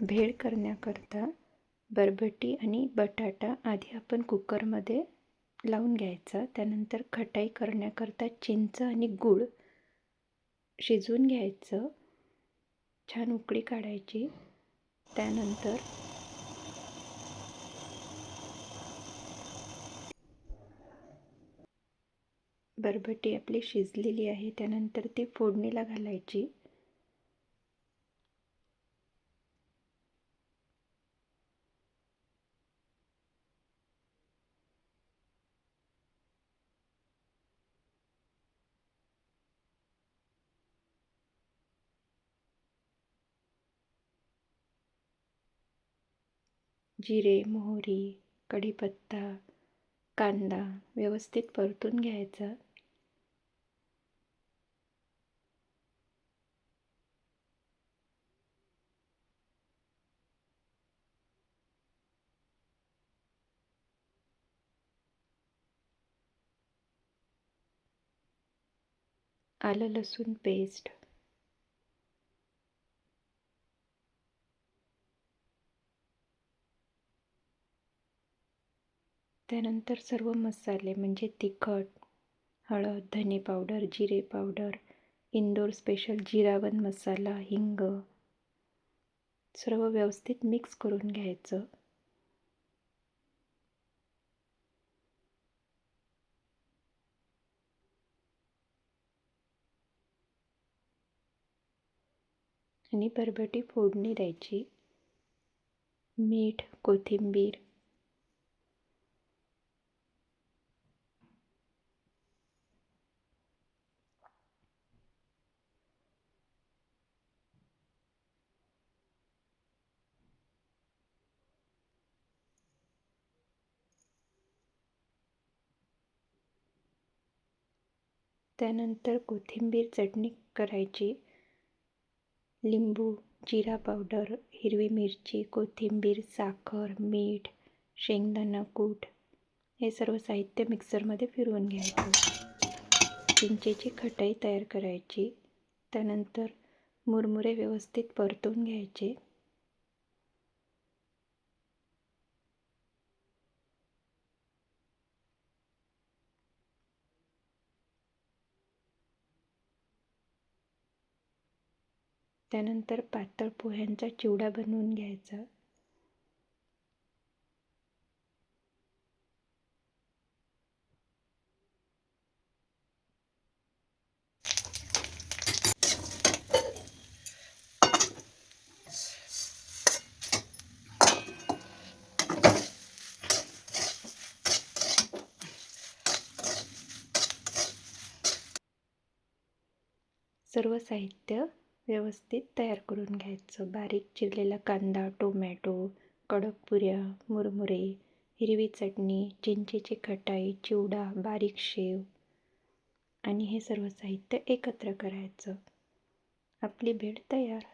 भेळ करण्याकरता बरबटी आणि बटाटा आधी आपण कुकरमध्ये लावून घ्यायचा. त्यानंतर खटाई करण्याकरता चिंच आणि गूळ शिजवून घ्यायचं. छान उकळी काढायची. त्यानंतर बरबटी आपली शिजलेली आहे. त्यानंतर ती फोडणीला घालायची. जिरे मोहरी कढीपत्ता कांदा व्यवस्थित परतून घ्यायचा. आलं लसूण पेस्ट त्यानंतर सर्व मसाले म्हणजे तिखट हळद धने पावडर जिरे पावडर इंदोर स्पेशल जिरावन मसाला हिंग सर्व व्यवस्थित मिक्स करून घ्यायचं. आणि बरबटी फोडणी द्यायची. मीठ कोथिंबीर त्यानंतर कोथिंबीर चटणी करायची लिंबू जिरा पावडर हिरवी मिरची कोथिंबीर साखर मीठ शेंगदाणा कूट हे सर्व साहित्य मिक्सरमध्ये फिरवून घ्यायचं. चिंचेची खटाई तयार करायची. त्यानंतर मुरमुरे व्यवस्थित परतून घ्यायचे. त्यानंतर पातळ पोह्यांचा चिवडा बनवून घ्यायचा. सर्व साहित्य व्यवस्थित तयार करून घ्यायचं. बारीक चिरलेला कांदा टोमॅटो कडक पुऱ्या मुरमुरे हिरवी चटणी चिंचेची खटाई चिवडा बारीक शेव आणि हे सर्व साहित्य एकत्र करायचं. आपली भेळ तयार.